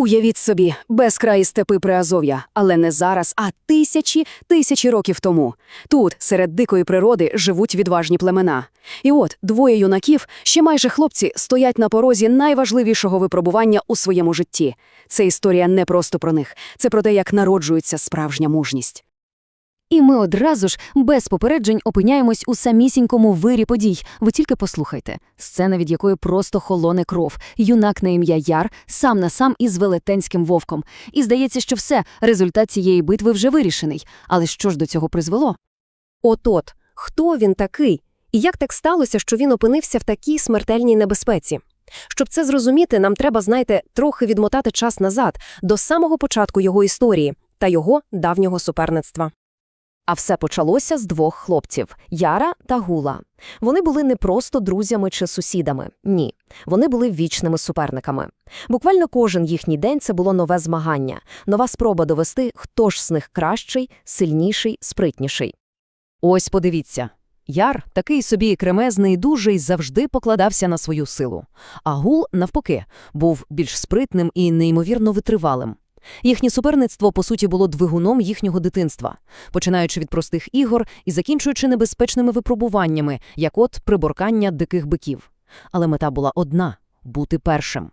Уявіть собі, безкраї степи Приазов'я, але не зараз, а тисячі, тисячі років тому. Тут, серед дикої природи, живуть відважні племена. І от двоє юнаків, ще майже хлопці, стоять на порозі найважливішого випробування у своєму житті. Це історія не просто про них, це про те, як народжується справжня мужність. І ми одразу ж без попереджень опиняємось у самісінькому вирі подій. Ви тільки послухайте. Сцена, від якої просто холоне кров. Юнак на ім'я Яр сам на сам із велетенським вовком. І здається, що все, результат цієї битви вже вирішений. Але що ж до цього призвело? От-от, хто він такий? І як так сталося, що він опинився в такій смертельній небезпеці? Щоб це зрозуміти, нам треба, знаєте, трохи відмотати час назад, до самого початку його історії та його давнього суперництва. А все почалося з двох хлопців – Яра та Гула. Вони були не просто друзями чи сусідами, ні. Вони були вічними суперниками. Буквально кожен їхній день це було нове змагання, нова спроба довести, хто ж з них кращий, сильніший, спритніший. Ось подивіться. Яр, такий собі кремезний, дуже завжди покладався на свою силу. А гул, навпаки, був більш спритним і неймовірно витривалим. Їхнє суперництво, по суті, було двигуном їхнього дитинства, починаючи від простих ігор і закінчуючи небезпечними випробуваннями, як от приборкання диких биків. Але мета була одна – бути першим.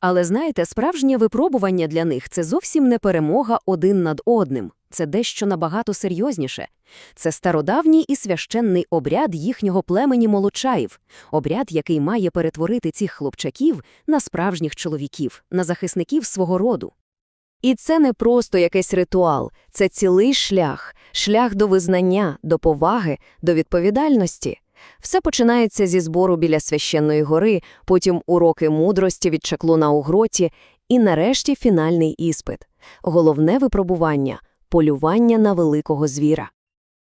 Але знаєте, справжнє випробування для них це зовсім не перемога один над одним. Це дещо набагато серйозніше. Це стародавній і священний обряд їхнього племені молочаїв, обряд, який має перетворити цих хлопчаків на справжніх чоловіків, на захисників свого роду. І це не просто якийсь ритуал, це цілий шлях, шлях до визнання, до поваги, до відповідальності. Все починається зі збору біля священної гори, потім уроки мудрості від чаклуна у гроті і нарешті фінальний іспит. Головне випробування – полювання на великого звіра.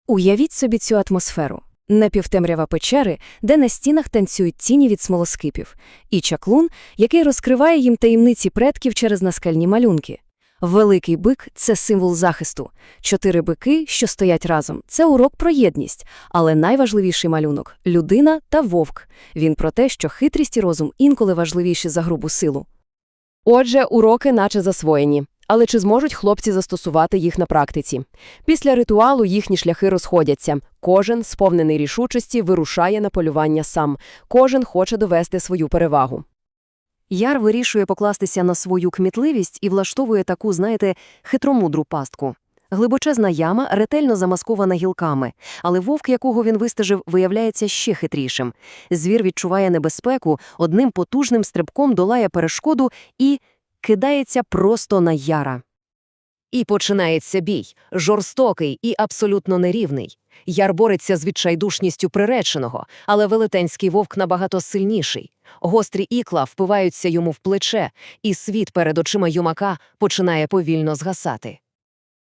Уявіть собі цю атмосферу. Напівтемрява печери, де на стінах танцюють тіні від смолоскипів, і чаклун, який розкриває їм таємниці предків через наскальні малюнки. Великий бик – це символ захисту. Чотири бики, що стоять разом – це урок про єдність. Але найважливіший малюнок – людина та вовк. Він про те, що хитрість і розум інколи важливіші за грубу силу. Отже, уроки наче засвоєні. Але чи зможуть хлопці застосувати їх на практиці? Після ритуалу їхні шляхи розходяться. Кожен, сповнений рішучості, вирушає на полювання сам. Кожен хоче довести свою перевагу. Яр вирішує покластися на свою кмітливість і влаштовує таку, знаєте, хитромудру пастку. Глибочезна яма ретельно замаскована гілками, але вовк, якого він вистежив, виявляється ще хитрішим. Звір відчуває небезпеку, одним потужним стрибком долає перешкоду і кидається просто на яра. І починається бій, жорстокий і абсолютно нерівний. Яр бореться з відчайдушністю приреченого, але велетенський вовк набагато сильніший. Гострі ікла впиваються йому в плече, і світ перед очима юмака починає повільно згасати.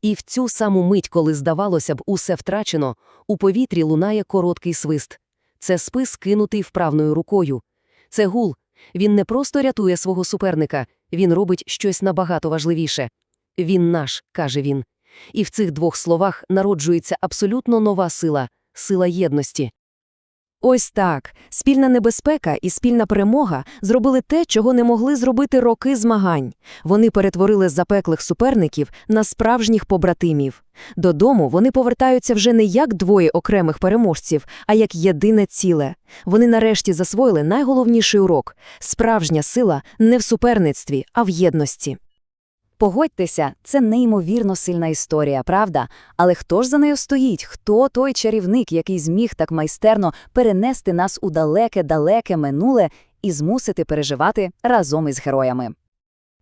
І в цю саму мить, коли, здавалося б, усе втрачено, у повітрі лунає короткий свист. Це спис, кинутий вправною рукою. Це гул. Він не просто рятує свого суперника, він робить щось набагато важливіше. Він наш, каже він. І в цих двох словах народжується абсолютно нова сила – сила єдності. Ось так. Спільна небезпека і спільна перемога зробили те, чого не могли зробити роки змагань. Вони перетворили запеклих суперників на справжніх побратимів. Додому вони повертаються вже не як двоє окремих переможців, а як єдине ціле. Вони нарешті засвоїли найголовніший урок – справжня сила не в суперництві, а в єдності. Погодьтеся, це неймовірно сильна історія, правда? Але хто ж за нею стоїть? Хто той чарівник, який зміг так майстерно перенести нас у далеке-далеке минуле і змусити переживати разом із героями?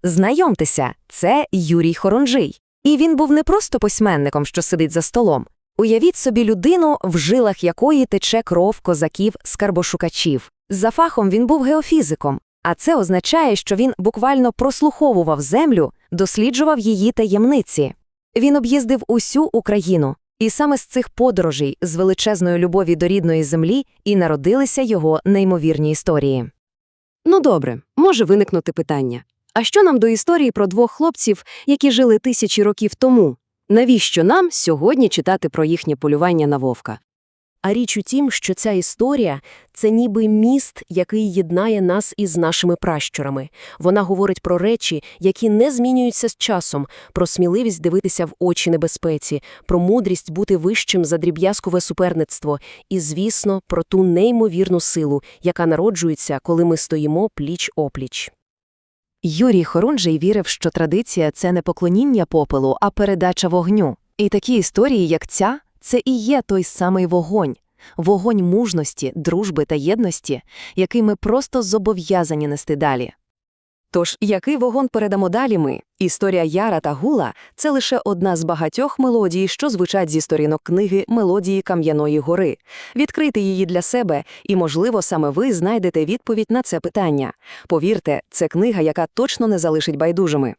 Знайомтеся, це Юрій Хоронжий. І він був не просто письменником, що сидить за столом. Уявіть собі людину, в жилах якої тече кров козаків-скарбошукачів. За фахом він був геофізиком, а це означає, що він буквально прослуховував землю, досліджував її таємниці. Він об'їздив усю Україну, і саме з цих подорожей, з величезної любові до рідної землі, і народилися його неймовірні історії. Ну добре, може виникнути питання. А що нам до історії про двох хлопців, які жили тисячі років тому? Навіщо нам сьогодні читати про їхнє полювання на вовка? А річ у тім, що ця історія – це ніби міст, який єднає нас із нашими пращурами. Вона говорить про речі, які не змінюються з часом, про сміливість дивитися в очі небезпеці, про мудрість бути вищим за дріб'язкове суперництво і, звісно, про ту неймовірну силу, яка народжується, коли ми стоїмо пліч-опліч. Юрій Хорунжий вірив, що традиція – це не поклоніння попелу, а передача вогню. І такі історії, як ця, це і є той самий вогонь. Вогонь мужності, дружби та єдності, який ми просто зобов'язані нести далі. Тож, який вогонь передамо далі ми? Історія Яра та Гула – це лише одна з багатьох мелодій, що звучать зі сторінок книги «Мелодії Кам'яної гори». Відкрийте її для себе, і, можливо, саме ви знайдете відповідь на це питання. Повірте, це книга, яка точно не залишить байдужими.